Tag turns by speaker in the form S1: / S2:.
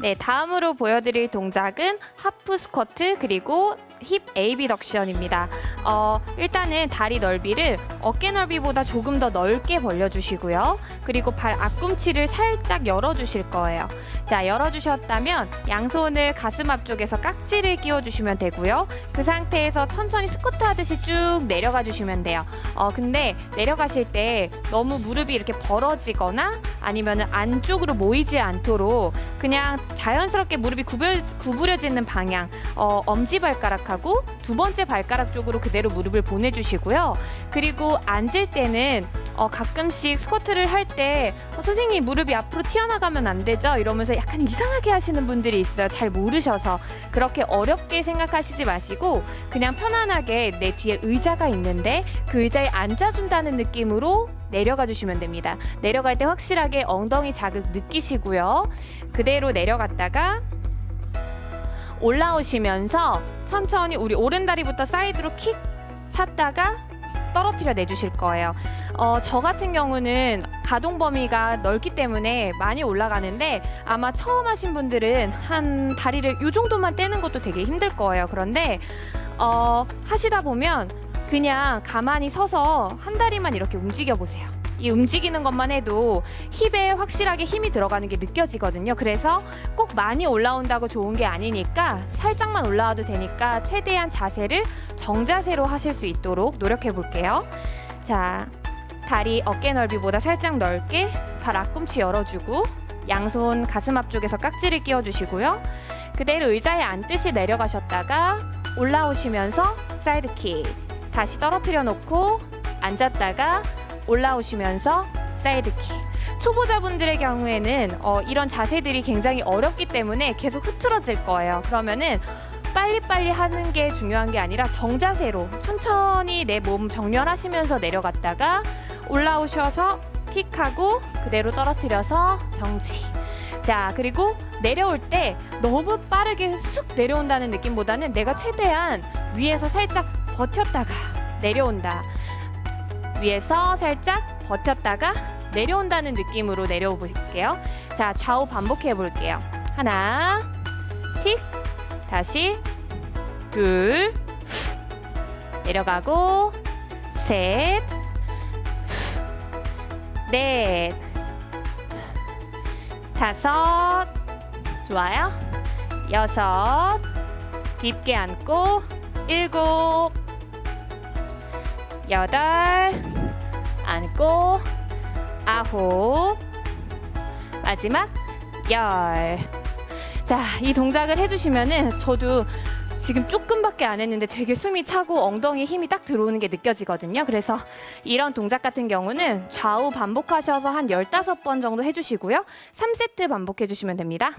S1: 네, 다음으로 보여드릴 동작은 하프 스쿼트 그리고 힙 에이비덕션입니다. 어, 일단은 다리 넓이를 어깨 넓이보다 조금 더 넓게 벌려주시고요. 그리고 발 앞꿈치를 살짝 열어주실 거예요. 자, 열어주셨다면 양손을 가슴 앞쪽에서 깍지를 끼워주시면 되고요. 그 상태에서 천천히 스쿼트 하듯이 쭉 내려가 주시면 돼요. 어, 근데 내려가실 때 너무 무릎이 이렇게 벌어지거나 아니면 안쪽으로 모이지 않도록 그냥 자연스럽게 무릎이 구부려, 구부려 지는 방향 어, 엄지발가락하고 두 번째 발가락 쪽으로 그대로 무릎을 보내주시고요. 그리고 앉을 때는 어, 가끔씩 스쿼트를 할때 어, 선생님 무릎이 앞으로 튀어나가면 안 되죠? 이러면서 약간 이상하게 하시는 분들이 있어요. 잘 모르셔서 그렇게 어렵게 생각하시지 마시고 그냥 편안하게 내 뒤에 의자가 있는데 그 의자에 앉아준다는 느낌으로 내려가 주시면 됩니다. 내려갈 때 확실하게 엉덩이 자극 느끼시고요. 그대로 내려갔다가 올라오시면서 천천히 우리 오른 다리부터 사이드로 킥 찼다가 떨어뜨려 내주실 거예요. 어, 저 같은 경우는 가동 범위가 넓기 때문에 많이 올라가는데 아마 처음 하신 분들은 한 다리를 이 정도만 떼는 것도 되게 힘들 거예요. 그런데 어, 하시다 보면 그냥 가만히 서서 한 다리만 이렇게 움직여 보세요. 이 움직이는 것만 해도 힙에 확실하게 힘이 들어가는 게 느껴지거든요. 그래서 꼭 많이 올라온다고 좋은 게 아니니까 살짝만 올라와도 되니까 최대한 자세를 정자세로 하실 수 있도록 노력해 볼게요. 자, 다리 어깨 넓이보다 살짝 넓게 발 앞꿈치 열어주고 양손 가슴 앞쪽에서 깍지를 끼워주시고요. 그대로 의자에 앉듯이 내려가셨다가 올라오시면서 사이드킥 다시 떨어뜨려 놓고 앉았다가 올라오시면서 사이드킥 초보자분들의 경우에는 어, 이런 자세들이 굉장히 어렵기 때문에 계속 흐트러질 거예요. 그러면은 빨리빨리 하는 게 중요한 게 아니라 정자세로 천천히 내 몸 정렬하시면서 내려갔다가 올라오셔서 킥하고 그대로 떨어뜨려서 정지. 자, 그리고 내려올 때 너무 빠르게 쑥 내려온다는 느낌보다는 내가 최대한 위에서 살짝 버텼다가 내려온다. 위에서 살짝 버텼다가 내려온다는 느낌으로 내려오 볼게요. 자, 좌우 반복해 볼게요. 하나, 틱, 다시, 둘, 내려가고, 셋, 넷, 다섯, 좋아요. 여섯, 깊게 앉고, 일곱, 여덟, 앉고, 아홉, 마지막 열. 자, 이 동작을 해주시면은 저도 지금 조금밖에 안 했는데 되게 숨이 차고 엉덩이에 힘이 딱 들어오는 게 느껴지거든요. 그래서 이런 동작 같은 경우는 좌우 반복하셔서 한 15번 정도 해주시고요. 3세트 반복해 주시면 됩니다.